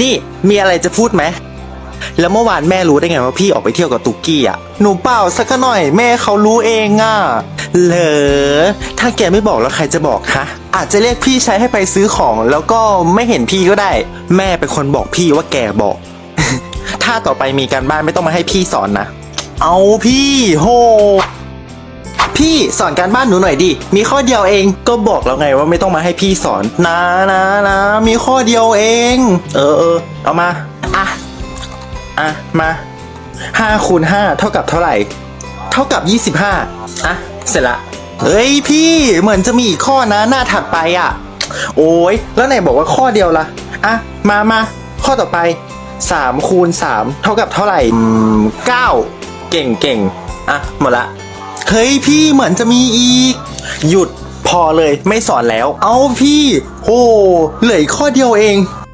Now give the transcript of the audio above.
นี่มีอะไรจะพูดไหม แล้วเมื่อวานแม่รู้ได้ไงว่าพี่ออกไปเที่ยวกับตุกกี้อะ หนูเปล่าสักหน่อยแม่เขารู้เองอะ เหรอ ถ้าแกไม่บอกแล้วใครจะบอกฮะอาจจะเรียกพี่ใช้ให้ไปซื้อของแล้วก็ไม่เห็นพี่ก็ได้ แม่เป็นคนบอกพี่ว่าแกบอก ถ้าต่อไปมีการบ้านไม่ต้องมาให้พี่สอนนะ เอาพี่โห พี่สอนการบ้านหนูหน่อยดิ มีข้อเดียวเอง ก็บอกแล้วไงว่าไม่ต้องมาให้พี่สอน นะนะนะ มีข้อเดียวเอง เออเออเอามา อะ อะ มาห้าคูณห้าเท่ากับเท่าไหร่ เท่ากับยี่สิบห้าอะ เสร็จละ เฮ้ยพี่เหมือนจะมีอีกข้อนะหน้าถัดไปอะ โอ้ยแล้วไหนบอกว่าข้อเดียวละอะ มามาข้อต่อไปสามคูณสามเท่ากับเท่าไหร่อืมเก้าเก่งเก่งอะ หมดละ เฮ้ยพี่เหมือนจะมีอีก หยุดพอเลยไม่สอนแล้ว เอาพี่ โหเหลือข้อเดียวเอง